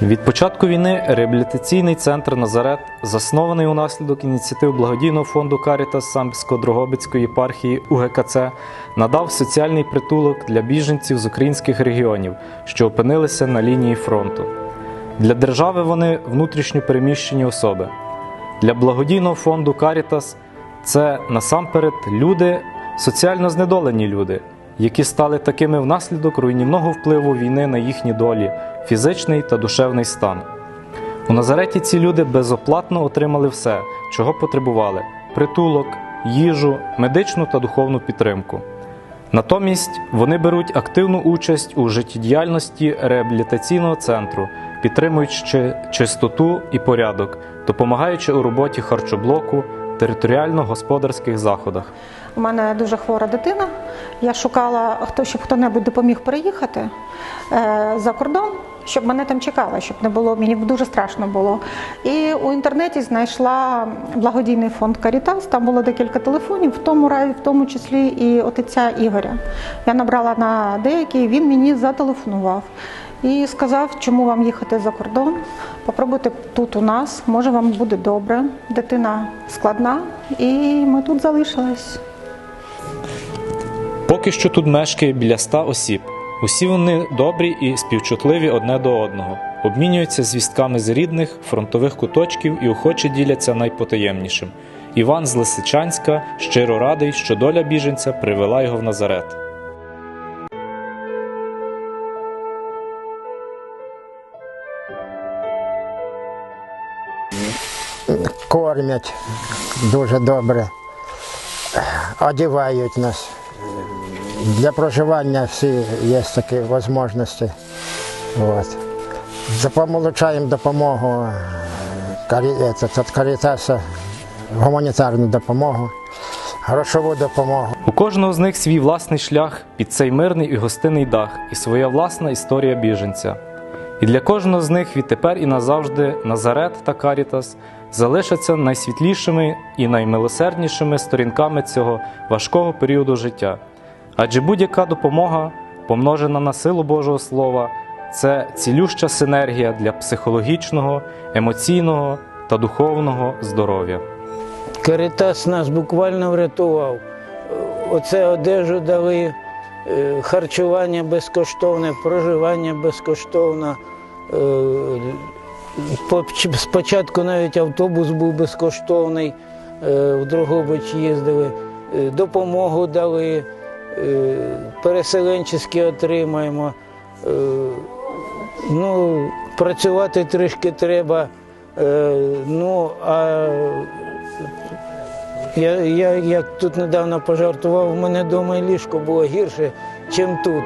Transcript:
Від початку війни реабілітаційний центр Назарет, заснований унаслідок ініціатив благодійного фонду Карітас Самбсько-Дрогобицької єпархії УГКЦ, надав соціальний притулок для біженців з українських регіонів, що опинилися на лінії фронту. Для держави вони внутрішньо переміщені особи. Для благодійного фонду Карітас це насамперед люди, соціально знедолені люди, які стали такими внаслідок руйнівного впливу війни на їхні долі, фізичний та душевний стан. У Назареті ці люди безоплатно отримали все, чого потребували: притулок, їжу, медичну та духовну підтримку. Натомість вони беруть активну участь у життєдіяльності реабілітаційного центру, підтримуючи чистоту і порядок, допомагаючи у роботі харчоблоку, територіально-господарських заходах. У мене дуже хвора дитина. Я шукала, хто щоб хто-небудь допоміг переїхати е, за кордон, щоб мене там чекали, щоб не було. Мені дуже страшно було. І у інтернеті знайшла благодійний фонд Карітас. Там було декілька телефонів, в тому в тому числі і отця Ігоря. Я набрала на деякий, він мені зателефонував. І сказав, чому вам їхати за кордон. Попробуйте тут у нас, може вам буде добре. Дитина складна, і ми тут залишились. Поки що тут мешкає біля ста осіб. Усі вони добрі і співчутливі одне до одного, обмінюються звістками з рідних, фронтових куточків і охоче діляться найпотаємнішим. Іван з Лисичанська щиро радий, що доля біженця привела його в Назарет. Кормять дуже добре, одягають нас. Для проживання всі є такі можливості. От. Получаємо допомогу від Карітаса, гуманітарну допомогу, грошову допомогу. У кожного з них свій власний шлях під цей мирний і гостинний дах, і своя власна історія біженця. І для кожного з них відтепер і назавжди Назарет та Карітас залишаться найсвітлішими і наймилосерднішими сторінками цього важкого періоду життя. Адже будь-яка допомога, помножена на силу Божого Слова, це цілюща синергія для психологічного, емоційного та духовного здоров'я. Каритас нас буквально врятував. Оце одежу дали, е, харчування безкоштовне, проживання безкоштовне. Е, чи- Спочатку навіть автобус був безкоштовний, е, в Дрогобич їздили, Е, допомогу дали, е, переселенчески отримаємо. Е, Ну, працювати трішки треба. Е, Ну, а я, я як тут недавно пожартував, у мене вдома і ліжко було гірше, ніж тут.